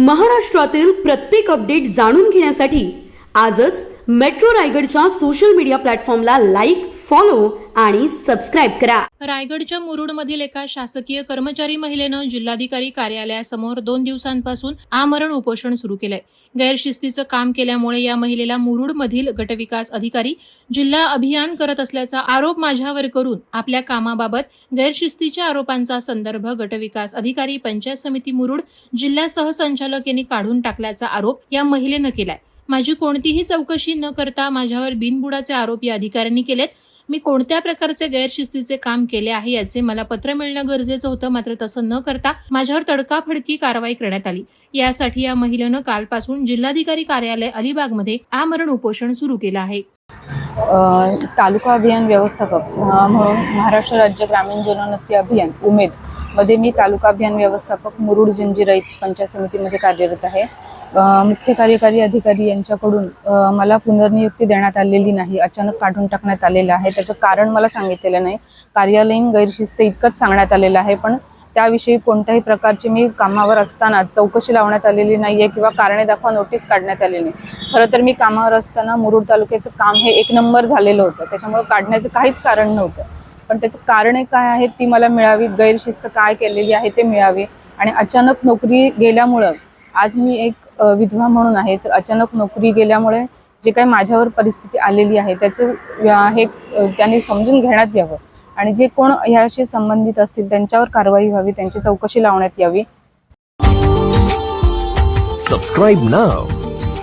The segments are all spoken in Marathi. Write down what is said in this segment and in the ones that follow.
महाराष्ट्रातील प्रत्येक अपडेट जाणून घेण्यासाठी आजच मेट्रो रायगडच्या सोशल मीडिया प्लॅटफॉर्मला लाईक फॉलो आणि सबस्क्राईब करा. रायगडच्या मुरुडमधील एका शासकीय कर्मचारी महिलेनं जिल्हाधिकारी कार्यालयासमोर दोन दिवसांपासून आमरण उपोषण सुरू केलंय. गैरशिस्तीचं काम केल्यामुळे या महिलेला मुरुडमधील गटविकास अधिकारी जिल्हा अभियान करत असल्याचा आरोप माझ्यावर करून आपल्या कामाबाबत गैरशिस्तीच्या आरोपांचा संदर्भ गटविकास अधिकारी पंचायत समिती मुरुड जिल्हा सहसंचालक यांनी काढून टाकल्याचा आरोप या महिलेनं केलाय. माझी कोणतीही चौकशी न करता माझ्यावर बिनबुडाचे आरोप या अधिकाऱ्यांनी केलेत. मी कोणत्या प्रकारचे गैरशिस्तीचे काम केले आहे याचे मला पत्र मिळणं गरजेचं होतं मात्र तसं न करता माझ्यावर तडकाफडकी कारवाई करण्यात आली. यासाठी या महिलेनं कालपासून जिल्हाधिकारी कार्यालय अलिबागमध्ये आमरण उपोषण सुरू केलं आहे. तालुका अभियान व्यवस्थापक म्हणून महाराष्ट्र राज्य ग्रामीण जनोन्नती अभियान उमेदमध्ये मी तालुका अभियान व्यवस्थापक मुरुड जंजिराईत पंचायत समितीमध्ये कार्यरत आहे. मुख्य कार्यकारी अधिकारी यांच्याकडून मला पुनर्नियुक्ती देण्यात आलेली नाही अचानक काढून टाकण्यात आलेलं आहे. त्याचं कारण मला सांगितलेलं नाही. कार्यालयीन गैरशिस्त इतकंच सांगण्यात आलेलं आहे पण त्याविषयी कोणत्याही प्रकारची मी कामावर असताना चौकशी लावण्यात आलेली नाही आहे किंवा कारणे दाखवा नोटीस काढण्यात आलेली नाही. खरं तर मी कामावर असताना मुरुड तालुक्याचं काम हे एक नंबर झालेलं होतं. त्याच्यामुळे काढण्याचं काहीच कारण नव्हतं. पण त्याचं कारणे काय आहेत ती मला मिळावी गैरशिस्त काय केलेली आहे ते मिळावी आणि अचानक नोकरी गेल्यामुळं आज मी एक विधवा म्हणून आहे तर अचानक नोकरी गेल्यामुळे जे काही माझ्यावर परिस्थिती आलेली आहे त्याचं हे त्याने त्यांनी समजून घेण्यात यावं. आणि जे कोण ह्याशी संबंधित असतील त्यांच्यावर कारवाई व्हावी त्यांची चौकशी लावण्यात यावी. Subscribe now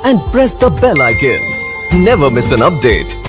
and press the bell icon never miss an update